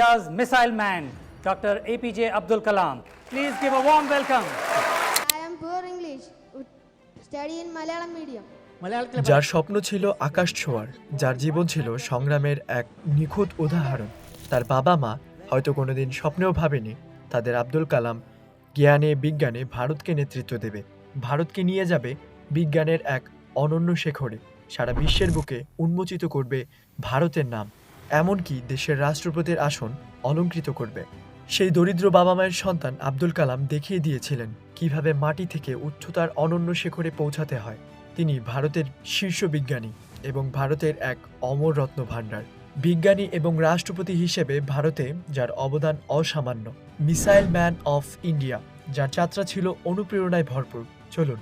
India's missile man, Dr. APJ Abdul Kalam. Please give a warm welcome. I am poor English. Study in Malayalam medium. যার স্বপ্ন ছিল আকাশ ছোঁয়ার যার জীবন ছিল সংগ্রামের এক নিখুঁত উদাহরণ তার বাবা মা হয়তো কোনোদিন স্বপ্নেও ভাবেনি তাদের আব্দুল কালাম জ্ঞানে বিজ্ঞানে ভারতকে নেতৃত্ব দেবে ভারতকে নিয়ে যাবে বিজ্ঞানের এক অনন্য শেখরে সারা বিশ্বের বুকে উন্মোচিত করবে ভারতের নাম এমনকি দেশের রাষ্ট্রপতির আসন অলঙ্কৃত করবে। সেই দরিদ্র বাবা মায়ের সন্তান আব্দুল কালাম দেখিয়ে দিয়েছিলেন কীভাবে মাটি থেকে উচ্চতার অনন্য শেখরে পৌঁছাতে হয়। তিনি ভারতের শীর্ষ বিজ্ঞানী এবং ভারতের এক অমর রত্ন ভাণ্ডার। বিজ্ঞানী এবং রাষ্ট্রপতি হিসেবে ভারতে, যার অবদান অসামান্য, মিসাইল ম্যান অফ ইন্ডিয়া, যার যাত্রা ছিল অনুপ্রেরণায় ভরপুর। চলুন,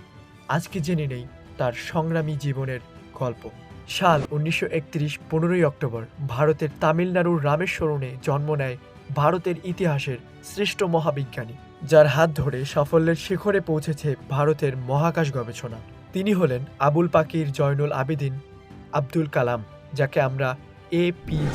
আজকে জেনে নেই তার সংগ্রামী জীবনের গল্প। সাল উনিশশো একত্রিশ পনেরোই অক্টোবর ভারতের তামিলনাড়ুর রামেশ্বরণে জন্ম নেয় ভারতের ইতিহাসের শ্রেষ্ঠ মহাবিজ্ঞানী, যার হাত ধরে সাফল্যের শিখরে পৌঁছেছে ভারতের মহাকাশ গবেষণা। তিনি হলেন আবুল পাকির জয়নুল আবেদিন আব্দুল কালাম, যাকে আমরা এ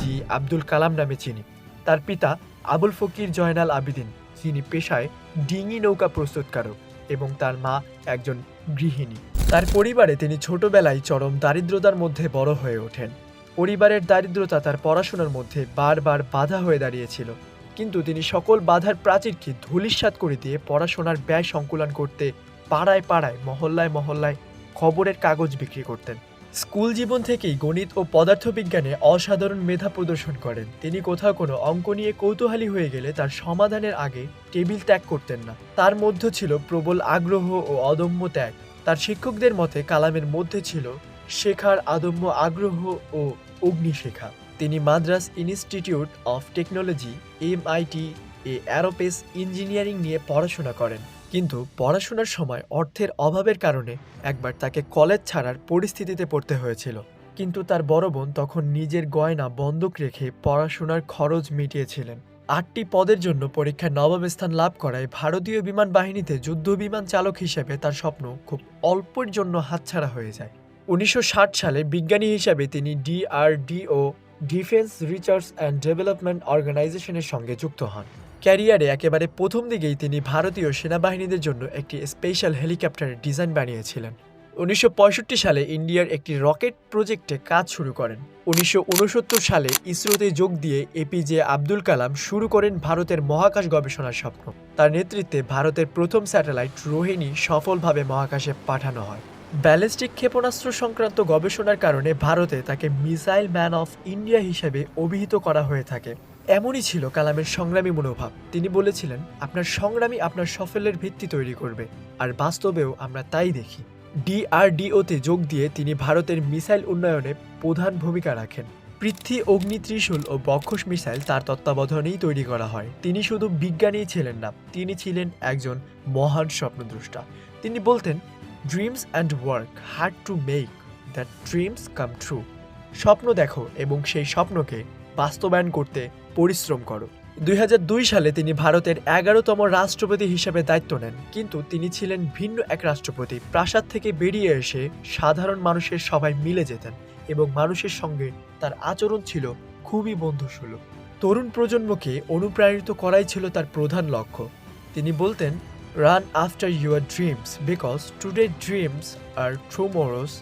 জি আব্দুল কালাম নামে চিনি। তার পিতা আবুল ফকির জয়নাল আবেদিন, যিনি পেশায় ডিঙি নৌকা প্রস্তুতকারক এবং তার মা একজন গৃহিণী। তার পরিবারে তিনি ছোটবেলায় চরম দারিদ্রতার মধ্যে বড় হয়ে ওঠেন। পরিবারের দারিদ্রতা তার পড়াশোনার মধ্যে বারবার বাধা হয়ে দাঁড়িয়েছিল। কিন্তু তিনি সকল বাধার প্রাচীরকে ধূলিসাৎ করে দিয়ে পড়াশোনার ব্যয় সংকুলন করতে পাড়ায় পাড়ায়, মহল্লায় মহল্লায় খবরের কাগজ বিক্রি করতেন। স্কুল জীবন থেকেই গণিত ও পদার্থবিজ্ঞানে অসাধারণ মেধা প্রদর্শন করেন। তিনি কোথাও কোনো অঙ্ক নিয়ে কৌতূহলী হয়ে গেলে তার সমাধানের আগে টেবিল ত্যাগ করতেন না। তার মধ্যে ছিল প্রবল আগ্রহ ও অদম্য ত্যাগ। তার শিক্ষকদের মতে কালামের মধ্যে ছিল শেখার আদম্য আগ্রহ ও অগ্নিশেখা। তিনি Madras institute of technology, MIT, A aerospace engineering নিয়ে পড়াশোনা করেন। কিন্তু পড়াশোনার সময় অর্থের অভাবের কারণে একবার তাকে কলেজ ছাড়ার পরিস্থিতিতে পড়তে হয়েছিল। কিন্তু তার বড় বোন তখন নিজের গয়না বন্ধক রেখে পড়াশোনার খরচ মিটিয়েছিলেন। আটটি পদের জন্য পরীক্ষায় নবম স্থান লাভ করায় ভারতীয় বিমান বাহিনীতে যুদ্ধ বিমান চালক হিসেবে তার স্বপ্ন খুব অল্পের জন্য হাতছাড়া হয়ে যায়। উনিশশো ষাট সালে বিজ্ঞানী হিসাবে তিনি DRDO defence research and development অর্গানাইজেশনের সঙ্গে যুক্ত হন। ক্যারিয়ারে একেবারে প্রথম দিকেই তিনি ভারতীয় সেনাবাহিনীদের জন্য একটি স্পেশাল হেলিকপ্টারের ডিজাইন বানিয়েছিলেন। উনিশশো পঁয়ষট্টি সালে ইন্ডিয়ার একটি রকেট প্রজেক্টে কাজ শুরু করেন। উনিশশো উনসত্তর সালে ইসরোতে যোগ দিয়ে এপিজে আব্দুল কালাম শুরু করেন ভারতের মহাকাশ গবেষণার স্বপ্ন। তার নেতৃত্বে ভারতের প্রথম স্যাটেলাইট রোহিণী সফলভাবে মহাকাশে পাঠানো হয়। ব্যালিস্টিক ক্ষেপণাস্ত্র সংক্রান্ত গবেষণার কারণে ভারতে তাকে মিসাইল ম্যান অফ ইন্ডিয়া হিসেবে অভিহিত করা হয়ে থাকে। এমনই ছিল কালামের সংগ্রামী মনোভাব। তিনি বলেছিলেন, আপনার সংগ্রামী আপনার সাফল্যের ভিত্তি তৈরি করবে, আর বাস্তবেও আমরা তাই দেখি। ডিআরডিওতে যোগ দিয়ে তিনি ভারতের মিসাইল উন্নয়নে প্রধান ভূমিকা রাখেন। পৃথ্বী, অগ্নি, ত্রিশূল ও বক্ষস মিসাইল তার তত্ত্বাবধানেই তৈরি করা হয়। তিনি শুধু বিজ্ঞানীই ছিলেন না, তিনি ছিলেন একজন মহান স্বপ্নদ্রষ্টা। তিনি বলতেন dreams and work hard to make that dreams come true স্বপ্ন দেখো এবং সেই স্বপ্নকে বাস্তবায়ন করতে পরিশ্রম করো। দুই হাজার দুই সালে তিনি ভারতের এগারোতম রাষ্ট্রপতি হিসেবে দায়িত্ব নেন, কিন্তু তিনি ছিলেন ভিন্ন এক রাষ্ট্রপতি। প্রাসাদ থেকে বেরিয়ে এসে সাধারণ মানুষের সবাই মিলে যেতেন এবং মানুষের সঙ্গে তার আচরণ ছিল খুবই বন্ধুসুলভ। তরুণ প্রজন্মকে অনুপ্রাণিত করাই ছিল তার প্রধান লক্ষ্য। তিনি বলতেন run after your dreams because today dreams are tomorrow's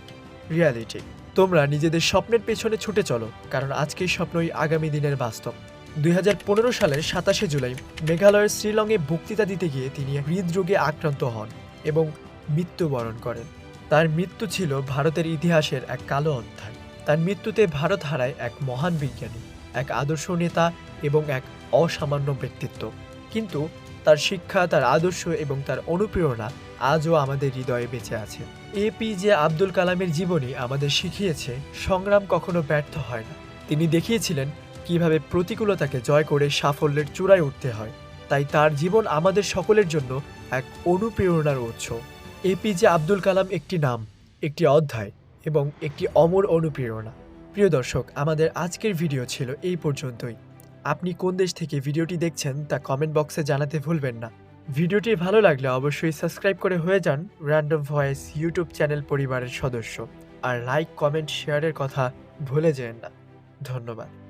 reality তোমরা নিজেদের স্বপ্নের পেছনে ছুটে চলো, কারণ আজকের স্বপ্নই আগামী দিনের বাস্তব। দুই হাজার পনেরো সালের সাতাশে জুলাই মেঘালয়ের শ্রীলংয়ে বক্তৃতা দিতে গিয়ে তিনি হৃদরোগে আক্রান্ত হন এবং মৃত্যুবরণ করেন। তার মৃত্যু ছিল ভারতের ইতিহাসের এক কালো অধ্যায়। তার মৃত্যুতে ভারত হারায় এক মহান বিজ্ঞানী, এক আদর্শ নেতা এবং এক অসামান্য ব্যক্তিত্ব। কিন্তু তার শিক্ষা, তার আদর্শ এবং তার অনুপ্রেরণা আজও আমাদের হৃদয়ে বেঁচে আছে। এপিজে আব্দুল কালামের জীবনী আমাদের শিখিয়েছে, সংগ্রাম কখনো ব্যর্থ হয় না। তিনি দেখিয়েছিলেন কীভাবে প্রতিকূলতাকে জয় করে সাফল্যের চূড়ায় উঠতে হয়, তাই তার জীবন আমাদের সকলের জন্য এক অনুপ্রেরণার উৎস। এপিজে আব্দুল কালাম একটি নাম, একটি অধ্যায় এবং একটি অমর অনুপ্রেরণা। প্রিয় দর্শক, আমাদের আজকের ভিডিও ছিল এই পর্যন্তই। আপনি কোন দেশ থেকে ভিডিওটি দেখছেন তা কমেন্ট বক্সে জানাতে ভুলবেন না। ভিডিওটি ভালো লাগলে অবশ্যই সাবস্ক্রাইব করে হয়ে যান র্যান্ডম ভয়েস ইউটিউব চ্যানেল পরিবারের সদস্য। আর লাইক, কমেন্ট, শেয়ারের কথা ভুলে যেন না। ধন্যবাদ।